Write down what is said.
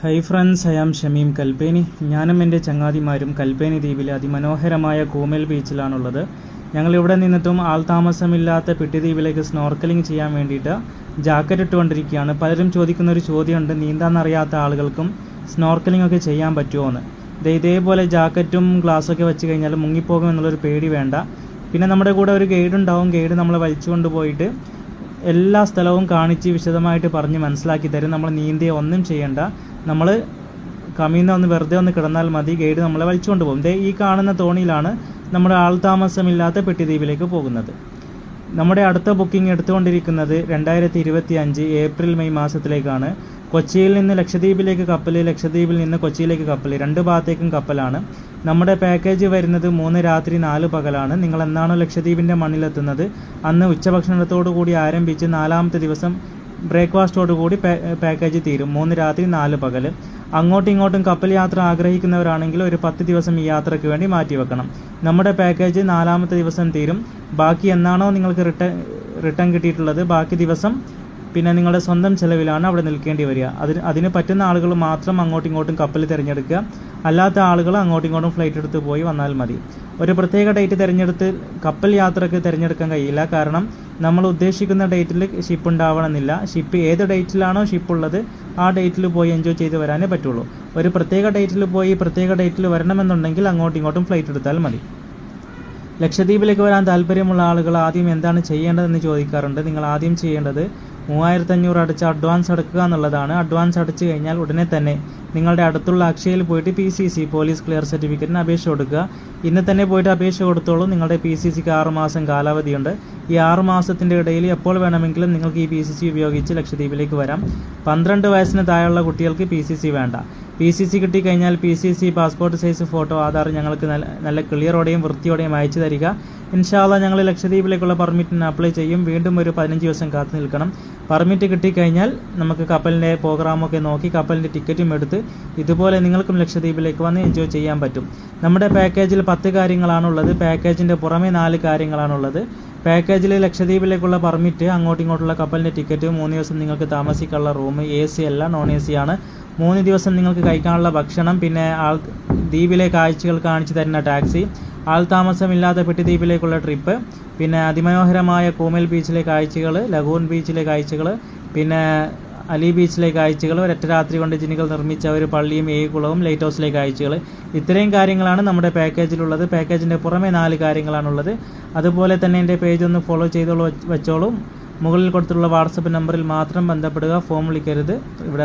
Hi friends I am Shameem Kalpeni ഞാനും എന്റെ ചങ്ങാതിമാരും കൽപ്പേനി ദ്വീപിലെ അതിമനോഹരമായ കൂമൽ ബീച്ചിലാണുള്ളത് ഞങ്ങൾ ഇവിടെ നിന്നിട്ടും ആൾതാമസമില്ലാത്ത പിട്ടിദ്വീപിലേക്ക് സ്നോർക്കലിംഗ് ചെയ്യാൻ വേണ്ടിയിട്ട് ജാക്കറ്റ് ഇട്ടുകൊണ്ടിരിക്കുകയാണ്. പലരും ചോദിക്കുന്ന ഒരു ചോദ്യമുണ്ട് നീന്താന്നറിയാത്ത ആളുകൾക്കും സ്നോർക്കലിംഗ് ഒക്കെ ചെയ്യാൻ പറ്റുമോ എന്ന്. ഇതേപോലെ ജാക്കറ്റും ഗ്ലാസ്സൊക്കെ വെച്ച് കഴിഞ്ഞാൽ മുങ്ങിപ്പോകും എന്നുള്ളൊരു പേടി വേണ്ട. പിന്നെ നമ്മുടെ കൂടെ ഒരു ഗൈഡ് ഉണ്ടാവും ഗൈഡ് നമ്മളെ വലിച്ചുകൊണ്ട് കൊണ്ടുപോയിട്ട് എല്ലാ സ്ഥലവും കാണിച്ച് വിശദമായിട്ട് പറഞ്ഞ് മനസ്സിലാക്കി തരും. നമ്മൾ നീന്തിയ ഒന്നും ചെയ്യണ്ട. നമ്മൾ കമീന്ന് ഒന്ന് വെറുതെ ഒന്ന് കിടന്നാൽ മതി. ഗൈഡ് നമ്മളെ വലിച്ചുകൊണ്ട് പോകും. ഈ കാണുന്ന തോണിയിലാണ് നമ്മുടെ ആൾതാമസമില്ലാത്ത പെട്ടിദ്വീപിലേക്ക് പോകുന്നത്. നമ്മുടെ അടുത്ത ബുക്കിംഗ് എടുത്തുകൊണ്ടിരിക്കുന്നത് രണ്ടായിരത്തി ഇരുപത്തി അഞ്ച് ഏപ്രിൽ മെയ് മാസത്തിലേക്കാണ്. കൊച്ചിയിൽ നിന്ന് ലക്ഷദ്വീപിലേക്ക് കപ്പൽ ലക്ഷദ്വീപിൽ നിന്ന് കൊച്ചിയിലേക്ക് കപ്പൽ രണ്ട് ഭാഗത്തേക്കും കപ്പലാണ്. നമ്മുടെ പാക്കേജ് വരുന്നത് മൂന്ന് രാത്രി നാല് പകലാണ്. നിങ്ങൾ എന്നാണോ ലക്ഷദ്വീപിന്റെ മണ്ണിലെത്തുന്നത്? അന്ന് ഉച്ചഭക്ഷണത്തോടു കൂടി ആരംഭിച്ച് നാലാമത്തെ ദിവസം ബ്രേക്ക്ഫാസ്റ്റോടു കൂടി പാക്കേജ് തീരും. മൂന്ന് രാത്രി നാല് പകൽ അങ്ങോട്ടും ഇങ്ങോട്ടും കപ്പൽ യാത്ര ആഗ്രഹിക്കുന്നവരാണെങ്കിൽ ഒരു പത്ത് ദിവസം ഈ യാത്രയ്ക്ക് വേണ്ടി മാറ്റിവെക്കണം. നമ്മുടെ പാക്കേജ് നാലാമത്തെ ദിവസം തീരും. ബാക്കി എന്നാണോ നിങ്ങൾക്ക് റിട്ടേൺ റിട്ടേൺ കിട്ടിയിട്ടുള്ളത്? ബാക്കി ദിവസം പിന്നെ നിങ്ങളുടെ സ്വന്തം ചിലവിലാണ് അവിടെ നിൽക്കേണ്ടി വരിക. അതിന് അതിന് പറ്റുന്ന ആളുകൾ മാത്രം അങ്ങോട്ടും ഇങ്ങോട്ടും കപ്പൽ തിരഞ്ഞെടുക്കുക. അല്ലാത്ത ആളുകൾ അങ്ങോട്ടും ഇങ്ങോട്ടും ഫ്ലൈറ്റ് എടുത്ത് പോയി വന്നാൽ മതി. ഒരു പ്രത്യേക ഡേറ്റ് തിരഞ്ഞെടുത്ത് കപ്പൽ യാത്രയ്ക്ക് തിരഞ്ഞെടുക്കാൻ കഴിയില്ല. കാരണം നമ്മൾ ഉദ്ദേശിക്കുന്ന ഡേറ്റിൽ ഷിപ്പ് ഉണ്ടാവണമെന്നില്ല. ഷിപ്പ് ഏത് ഡേറ്റിലാണോ ഷിപ്പ് ഉള്ളത് ആ ഡേറ്റിൽ പോയി എൻജോയ് ചെയ്ത് വരാനേ പറ്റുള്ളൂ. ഒരു പ്രത്യേക ഡേറ്റിൽ പോയി പ്രത്യേക ഡേറ്റിൽ വരണമെന്നുണ്ടെങ്കിൽ അങ്ങോട്ടും ഇങ്ങോട്ടും ഫ്ലൈറ്റ് എടുത്താൽ മതി. ലക്ഷദ്വീപിലേക്ക് വരാൻ താല്പര്യമുള്ള ആളുകൾ ആദ്യം എന്താണ് ചെയ്യേണ്ടതെന്ന് ചോദിക്കാറുണ്ട്. നിങ്ങൾ ആദ്യം ചെയ്യേണ്ടത് മൂവായിരത്തി അഞ്ഞൂറ് അടച്ച് അഡ്വാൻസ് അടക്കുക എന്നുള്ളതാണ്. അഡ്വാൻസ് അടച്ചു കഴിഞ്ഞാൽ ഉടനെ തന്നെ നിങ്ങളുടെ അടുത്തുള്ള അക്ഷയയിൽ പോയിട്ട് P C C police clear സർട്ടിഫിക്കറ്റിന് അപേക്ഷ കൊടുക്കുക. ഇന്ന് തന്നെ പോയിട്ട് അപേക്ഷ കൊടുത്തോളൂ. നിങ്ങളുടെ പി സി സിക്ക് ആറുമാസം കാലാവധിയുണ്ട്. ഈ ആറു മാസത്തിന്റെ ഇടയിൽ എപ്പോൾ വേണമെങ്കിലും നിങ്ങൾക്ക് ഈ പി സി സി ഉപയോഗിച്ച് ലക്ഷദ്വീപിലേക്ക് വരാം. പന്ത്രണ്ട് വയസ്സിന് താഴെയുള്ള കുട്ടികൾക്ക് പി സി സി വേണ്ട. പി സി സി കിട്ടിക്കഴിഞ്ഞാൽ P C C passport size photo Aadhaar ഞങ്ങൾക്ക് നല്ല നല്ല ക്ലിയറോടെയും വൃത്തിയോടെയും അയച്ചു തരിക. ഇൻഷാല്ല ഞങ്ങൾ ലക്ഷദ്വീപിലേക്കുള്ള പെർമിറ്റിന് അപ്ലൈ ചെയ്യും. വീണ്ടും ഒരു പതിനഞ്ച് ദിവസം കാത്തു നിൽക്കണം. പെർമിറ്റ് കിട്ടിക്കഴിഞ്ഞാൽ നമുക്ക് കപ്പലിന്റെ പ്രോഗ്രാമൊക്കെ നോക്കി കപ്പലിന്റെ ടിക്കറ്റും എടുത്ത് ഇതുപോലെ നിങ്ങൾക്കും ലക്ഷദ്വീപിലേക്ക് വന്ന് എൻജോയ് ചെയ്യാൻ പറ്റും. നമ്മുടെ പാക്കേജിൽ പത്ത് കാര്യങ്ങളാണുള്ളത്. പാക്കേജിന്റെ പുറമെ നാല് കാര്യങ്ങളാണുള്ളത്. പാക്കേജിൽ ലക്ഷദ്വീപിലേക്കുള്ള പെർമിറ്റ് അങ്ങോട്ടും ഇങ്ങോട്ടുള്ള കപ്പലിന്റെ ടിക്കറ്റ് മൂന്ന് ദിവസം നിങ്ങൾക്ക് താമസിക്കാനുള്ള റൂം എ സി അല്ല നോൺ എ സി ആണ്. മൂന്ന് ദിവസം നിങ്ങൾക്ക് കഴിക്കാനുള്ള ഭക്ഷണം പിന്നെ ആൾ ദ്വീപിലെ കാഴ്ചകൾ കാണിച്ചു തരുന്ന ടാക്സി ആൾ താമസമില്ലാത്ത പെട്ടിദ്വീപിലേക്കുള്ള ട്രിപ്പ് പിന്നെ അതിമനോഹരമായ കൂമൽ ബീച്ചിലെ കാഴ്ചകൾ ലഗൂൺ ബീച്ചിലെ കാഴ്ചകൾ പിന്നെ അലി ബീച്ചിലെ കാഴ്ചകൾ ഒരൊറ്റ രാത്രി കൊണ്ട് ജിനുകൾ നിർമ്മിച്ച ഒരു പള്ളിയും കുളവും ലൈറ്റ് ഹൗസിലെ കാഴ്ചകൾ ഇത്രയും കാര്യങ്ങളാണ് നമ്മുടെ പാക്കേജിലുള്ളത്. പാക്കേജിന്റെ പുറമെ നാല് കാര്യങ്ങളാണുള്ളത്. അതുപോലെ തന്നെ എന്റെ പേജ് ഒന്ന് ഫോളോ ചെയ്തോളൂ വെച്ചോളും. മുകളിൽ കൊടുത്തിട്ടുള്ള വാട്സപ്പ് നമ്പറിൽ മാത്രം ബന്ധപ്പെടുക ഫോം വിളിക്കരുത്. ഇവിടെ